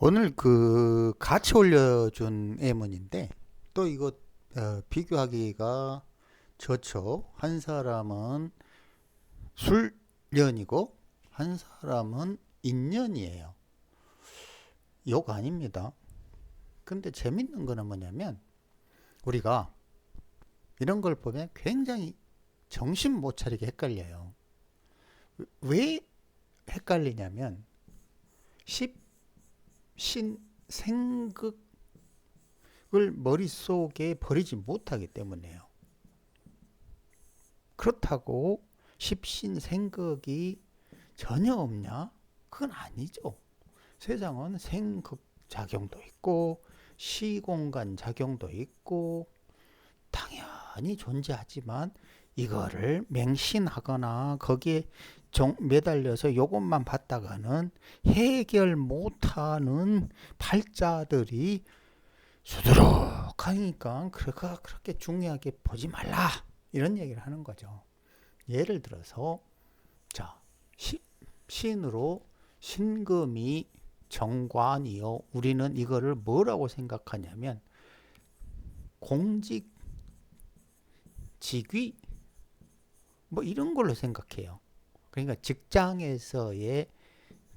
오늘 그 같이 올려준 예문인데 또 이거 어, 비교하기가 좋죠. 한 사람은 술년이고 한 사람은 인년이에요. 욕 아닙니다. 근데 재밌는 거는 뭐냐면 우리가 이런 걸 보면 굉장히 정신 못 차리게 헷갈려요. 왜 헷갈리냐면 10, 신, 생극을 머릿속에 버리지 못하기 때문에요. 그렇다고 십신 생극이 전혀 없냐? 그건 아니죠. 세상은 생극 작용도 있고 시공간 작용도 있고 당연히 존재하지만 이거를 맹신하거나 거기에 정, 매달려서 요것만 봤다가는 해결 못하는 팔자들이 수두룩하니까 그가 그렇게 중요하게 보지 말라 이런 얘기를 하는 거죠. 예를 들어서 자 시, 신으로 신금이 정관이요. 우리는 이거를 뭐라고 생각하냐면 공직 직위 뭐 이런 걸로 생각해요. 그러니까 직장에서의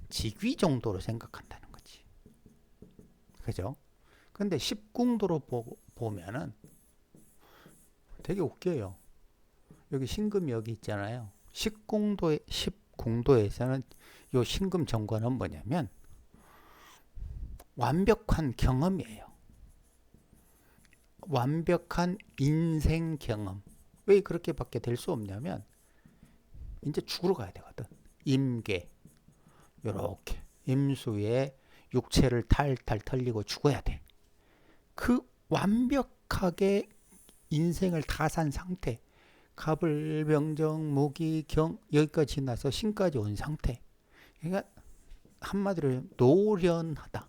직위 정도로 생각한다는 거지. 그죠? 근데 십궁도로 보, 보면은 되게 웃겨요. 여기 신금이 여기 있잖아요. 십궁도에 십궁도에서는 요 신금 정관은 뭐냐면 완벽한 경험이에요. 완벽한 인생 경험. 왜 그렇게밖에 될 수 없냐면 이제 죽으러 가야 되거든. 임계 요렇게 임수에 육체를 탈탈 털리고 죽어야 돼. 그 완벽하게 인생을 다 산 상태. 갑을 병정 무기 경 여기까지 지나서 신까지 온 상태. 그러니까 한마디로 노련하다.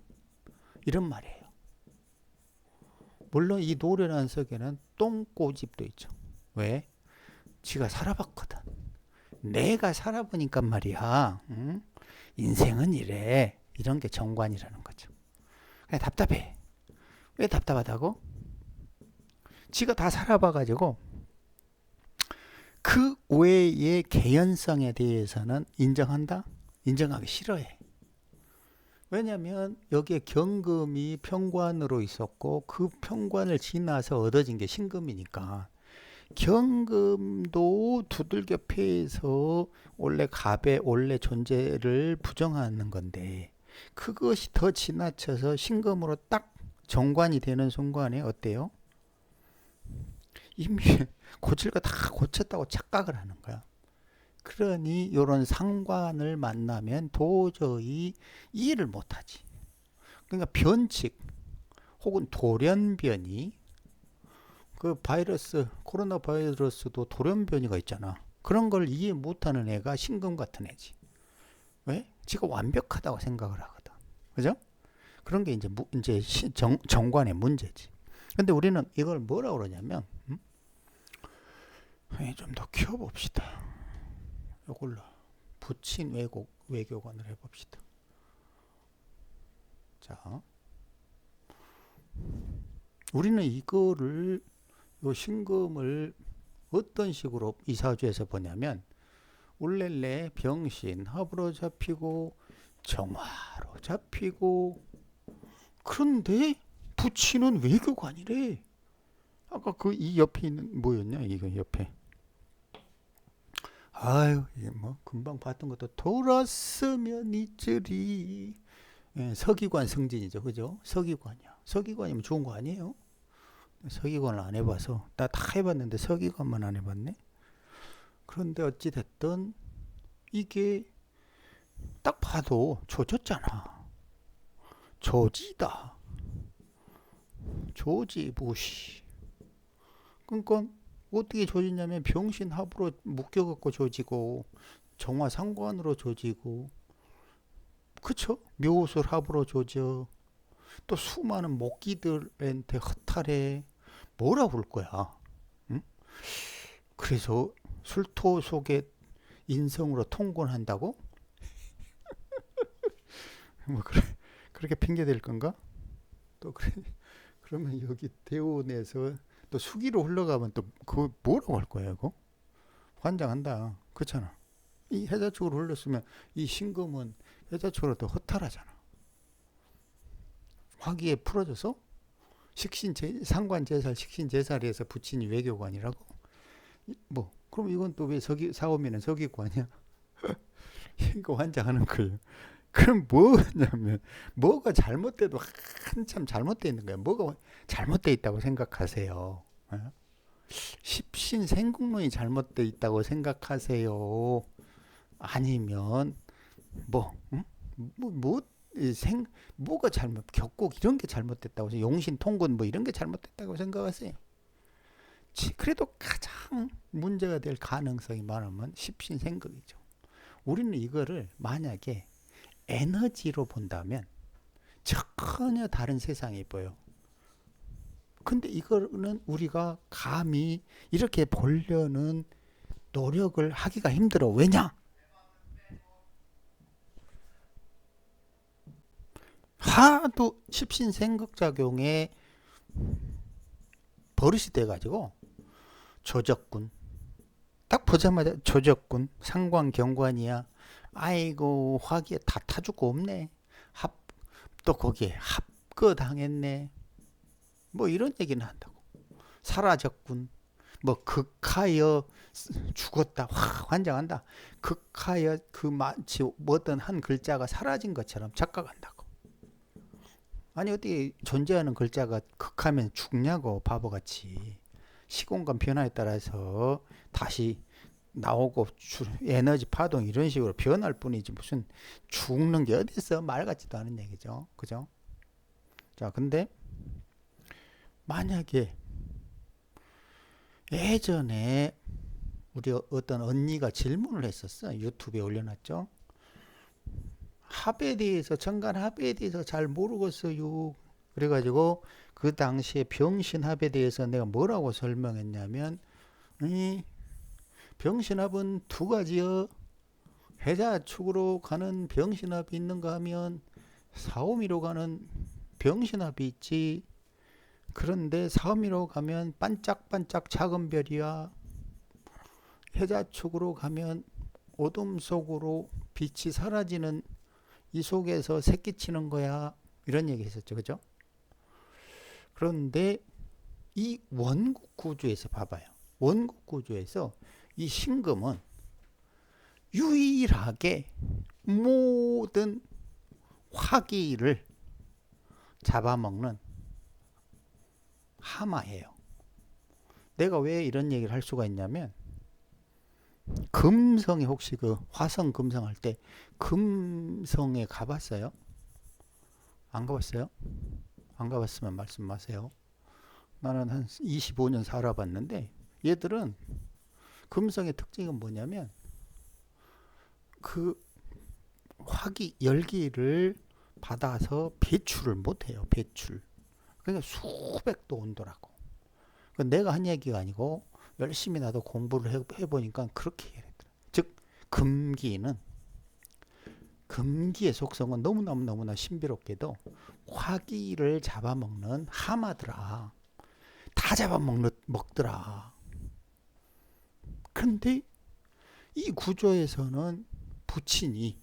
이런 말이에요. 물론 이 노련한 속에는 똥꼬집도 있죠. 왜? 지가 살아봤거든. 내가 살아보니까 말이야. 응? 인생은 이래. 이런 게 정관이라는 거죠. 그냥 답답해. 왜 답답하다고? 지가 다 살아봐가지고 그 외의 개연성에 대해서는 인정한다? 인정하기 싫어해. 왜냐하면 여기에 경금이 평관으로 있었고 그 평관을 지나서 얻어진 게 신금이니까 경금도 두들겨 패해서 원래 갑의 원래 존재를 부정하는 건데 그것이 더 지나쳐서 신금으로 딱 정관이 되는 순간에 어때요? 이미 고칠 거 다 고쳤다고 착각을 하는 거야. 그러니 이런 상관을 만나면 도저히 이해를 못하지. 그러니까 변칙 혹은 돌연변이 그 바이러스 코로나 바이러스도 돌연 변이가 있잖아. 그런 걸 이해 못하는 애가 신금 같은 애지. 왜? 지가 완벽하다고 생각을 하거든. 그죠? 그런 게 이제 무, 이제 정, 정관의 문제지. 근데 우리는 이걸 뭐라 그러냐면 음? 좀더 키워봅시다. 요걸로 붙인 외국 외교관을 해봅시다. 자, 우리는 이거를 요 신금을 어떤 식으로 이사주에서 보냐면 울렐레 병신 합으로 잡히고 정화로 잡히고 그런데 부치는 외교관이래. 아까 그 이 옆에 있는 뭐였냐 이거 옆에 아유, 이게 뭐 금방 봤던 것도 돌았으면 이슬이 예, 서기관 승진이죠, 그죠? 서기관이야. 서기관이면 좋은 거 아니에요? 서기관을 안 해봐서 나 다 해봤는데 서기관만 안 해봤네. 그런데 어찌 됐든 이게 딱 봐도 조졌잖아. 조지다. 조지 부시. 그러니까 어떻게 조지냐면 병신 합으로 묶여갖고 조지고 정화 상관으로 조지고 그쵸? 묘술 합으로 조져 또 수많은 목기들한테 허탈해 뭐라 부를 거야 응? 그래서 술토 속에 인성으로 통곤한다고? 뭐 그래 그렇게 핑계 댈 건가? 또 그래 그러면 여기 대원에서 또 수기로 흘러가면 또 그거 뭐라고 할 거야 이거? 환장한다. 그렇잖아. 이 해자 쪽으로 흘렀으면 이 신금은 해자 쪽으로 더 허탈하잖아. 화기에 풀어져서 식신 제, 상관 제살 식신 제살에서 부친이 외교관이라고 이- 뭐 그럼 이건 또 왜 서기 사오면은 서기관이야? 이거 환장하는 거예요. 그럼 뭐냐면 뭐가 잘못돼도 한참 잘못돼 있는 거예요. 뭐가 잘못돼 있다고 생각하세요. 어? 십신 생국론이 잘못돼 있다고 생각하세요. 아니면 뭐, 응? 뭐, 뭐, 이 생, 뭐가 잘못, 격곡 이런 게 잘못됐다고, 용신, 통군 뭐 이런 게 잘못됐다고 생각하세요. 지- 그래도 가장 문제가 될 가능성이 많으면 십신 생극이죠. 우리는 이거를 만약에 에너지로 본다면 전혀 다른 세상이 보여. 근데 이거는 우리가 감히 이렇게 보려는 노력을 하기가 힘들어. 왜냐? 하도 십신 생극작용에 버릇이 돼가지고 조적군 딱 보자마자 조적군 상관 경관이야. 아이고 화기에 다 타주고 없네. 합 또 거기에 합거 당했네. 뭐 이런 얘기는 한다고. 사라졌군. 뭐 극하여 쓰- 죽었다. 와 환장한다. 극하여 그 마치 어떤 한 글자가 사라진 것처럼 착각한다고 아니 어떻게 존재하는 글자가 극하면 죽냐고 바보같이. 시공간 변화에 따라서 다시 나오고 주- 에너지 파동 이런 식으로 변할 뿐이지 무슨 죽는 게 어디 있어 말 같지도 않은 얘기죠. 그죠? 자 근데 만약에 예전에 우리 어- 어떤 언니가 질문을 했었어 유튜브에 올려놨죠 합에 대해서 정관 합에 대해서 잘 모르겠어요 그래가지고 그 당시에 병신합에 대해서 내가 뭐라고 설명했냐면 이 병신합은 두 가지요. 해자 축으로 가는 병신합이 있는가 하면 사오미로 가는 병신합이 있지. 그런데 사오미로 가면 반짝반짝 작은 별이야. 해자 축으로 가면 어둠 속으로 빛이 사라지는 이 속에서 새끼 치는 거야. 이런 얘기 했었죠. 그죠? 그런데 이 원국 구조에서 봐봐요. 원국 구조에서 이 신금은 유일하게 모든 화기를 잡아먹는 하마예요. 내가 왜 이런 얘기를 할 수가 있냐면 금성에 혹시 그 화성 금성 할 때 금성에 가봤어요? 안 가봤어요? 안 가봤으면 말씀하세요. 나는 한 25년 살아봤는데 얘들은 금성의 특징은 뭐냐면 그 화기 열기를 받아서 배출을 못해요. 배출. 그러니까 수백 도 온도라고. 그 내가 한 얘기가 아니고 열심히 나도 공부를 해, 해보니까 그렇게 얘기했더라. 즉 금기는 금기의 속성은 너무너무 너무나 신비롭게도 화기를 잡아먹는 하마더라. 다 잡아먹는 먹더라. 근데 이 구조에서는 부친이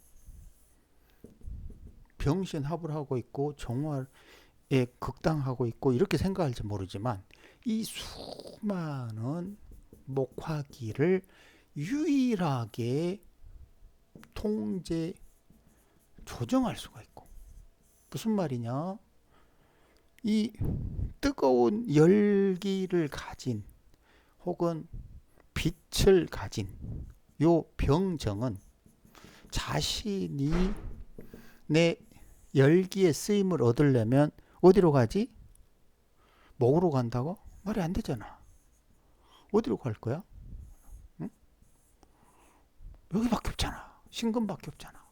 병신합을 하고 있고 정화에 극당하고 있고 이렇게 생각할지 모르지만 이 수많은 목화기를 유일하게 통제 조정할 수가 있고 무슨 말이냐 이 뜨거운 열기를 가진 혹은 빛을 가진 요 병정은 자신이 내 열기의 쓰임을 얻으려면 어디로 가지? 목으로 간다고? 말이 안 되잖아. 어디로 갈 거야? 응? 여기밖에 없잖아. 신금밖에 없잖아.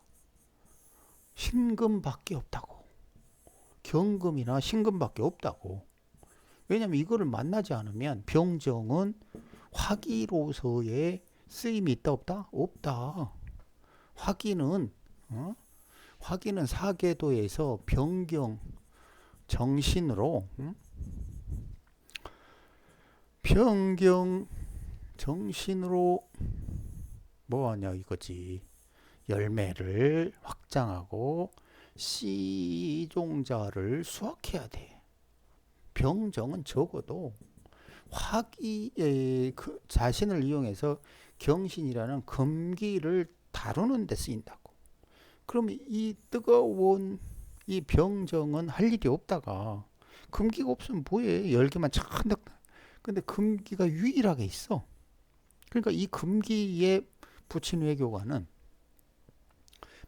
신금밖에 없다고. 경금이나 신금밖에 없다고. 왜냐면 이거를 만나지 않으면 병정은 화기로서의 쓰임이 있다 없다? 없다. 화기는 어? 화기는 사계도에서 변경 정신으로 응? 변경 정신으로 뭐하냐 이거지 열매를 확장하고 씨종자를 수확해야 돼. 병정은 적어도 화기의 그 자신을 이용해서 경신이라는 금기를 다루는 데 쓰인다고. 그러면 이 뜨거운 이 병정은 할 일이 없다가 금기가 없으면 뭐해? 열기만 찬득. 근데 금기가 유일하게 있어. 그러니까 이 금기에 붙인 외교관은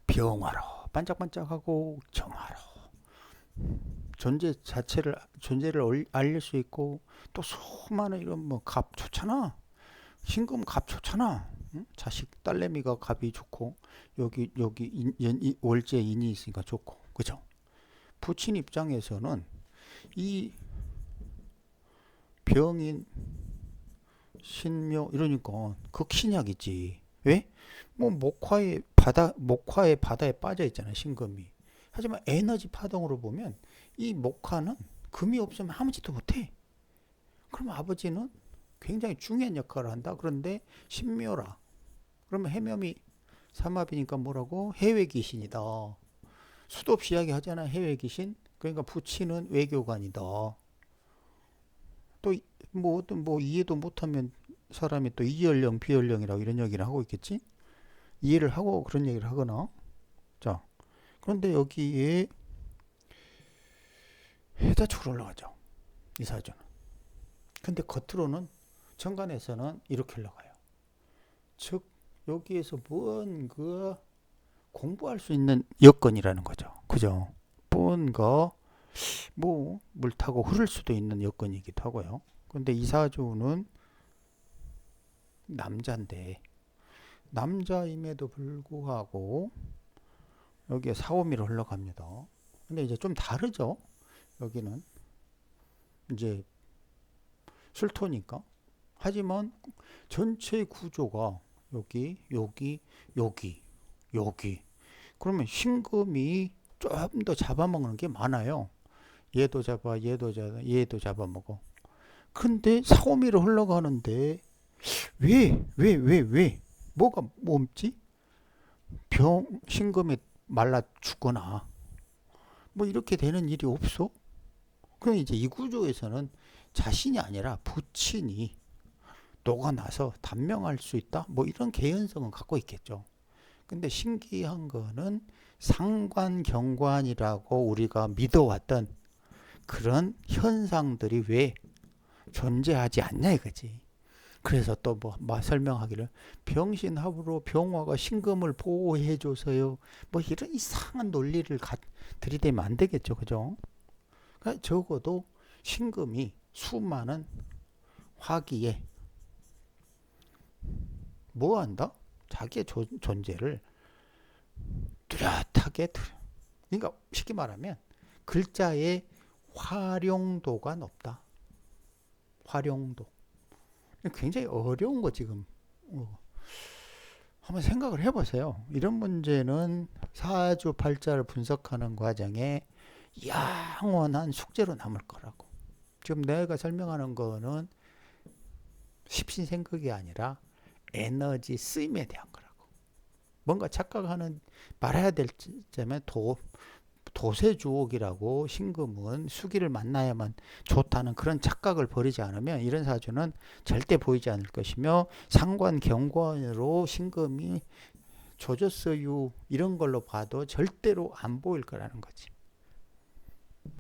병화로 반짝반짝하고 정화로 존재 자체를 존재를 알릴 수 있고 또 수많은 이런 뭐 값 좋잖아. 신금 값 좋잖아. 응? 자식 딸내미가 값이 좋고 여기 여기 인, 연, 이, 월제 인이 있으니까 좋고 그죠? 부친 입장에서는 이 병인 신묘 이러니까 극신약이지. 왜? 뭐 목화의 바다 목화의 바다에 빠져 있잖아 신금이. 하지만 에너지 파동으로 보면 이 목화는 금이 없으면 아무 짓도 못해. 그럼 아버지는 굉장히 중요한 역할을 한다. 그런데 신묘라. 그러면 해묘이 삼합이니까 뭐라고? 해외 귀신이다. 수도 없이 이야기하잖아. 해외 귀신. 그러니까 부치는 외교관이다. 또뭐 어떤 뭐 이해도 못하면 사람이 또 이연령 비연령이라고 이런 얘기를 하고 있겠지? 이해를 하고 그런 얘기를 하거나. 자, 그런데 여기에 해자축으로 올라가죠. 이 사주는. 근데 겉으로는 정관에서는 이렇게 올라가요. 즉 여기에서 뭔가 공부할 수 있는 여건이라는 거죠. 그죠? 뭔가 뭐 물 타고 흐를 수도 있는 여건이기도 하고요. 근데 이 사주는 남자인데 남자임에도 불구하고 여기에 사오미로 흘러갑니다. 근데 이제 좀 다르죠. 여기는 이제 술토니까. 하지만 전체 구조가 여기, 여기, 여기, 여기. 그러면 신금이 좀 더 잡아먹는 게 많아요. 얘도 잡아, 얘도 잡아, 얘도 잡아먹어. 근데 사오미로 흘러가는데 왜, 왜, 왜, 왜? 뭐가 몸지? 병, 신금에 말라 죽거나 뭐 이렇게 되는 일이 없어? 그럼 이제 이 구조에서는 자신이 아니라 부친이 녹아나서 단명할 수 있다? 뭐 이런 개연성은 갖고 있겠죠. 근데 신기한 거는 상관 경관이라고 우리가 믿어왔던 그런 현상들이 왜 존재하지 않냐 이거지. 그래서 또뭐 뭐 설명하기를 병신합으로 병화가 신금을 보호해 줘서요. 뭐 이런 이상한 논리를 가, 들이대면 안 되겠죠. 그죠? 그러니까 적어도 신금이 수많은 화기에 뭐 한다? 자기의 조, 존재를 뚜렷하게 그러니까 쉽게 말하면 글자의 활용도가 높다. 활용도. 굉장히 어려운 거 지금 어. 한번 생각을 해보세요. 이런 문제는 사주 팔자를 분석하는 과정에 영원한 숙제로 남을 거라고. 지금 내가 설명하는 거는 십신생극이 아니라 에너지 쓰임에 대한 거라고. 뭔가 착각하는 말해야 될 점에 도 도세주옥이라고 신금은 수기를 만나야만 좋다는 그런 착각을 버리지 않으면 이런 사주는 절대 보이지 않을 것이며 상관 경관으로 신금이 조졌어요 이런 걸로 봐도 절대로 안 보일 거라는 거지.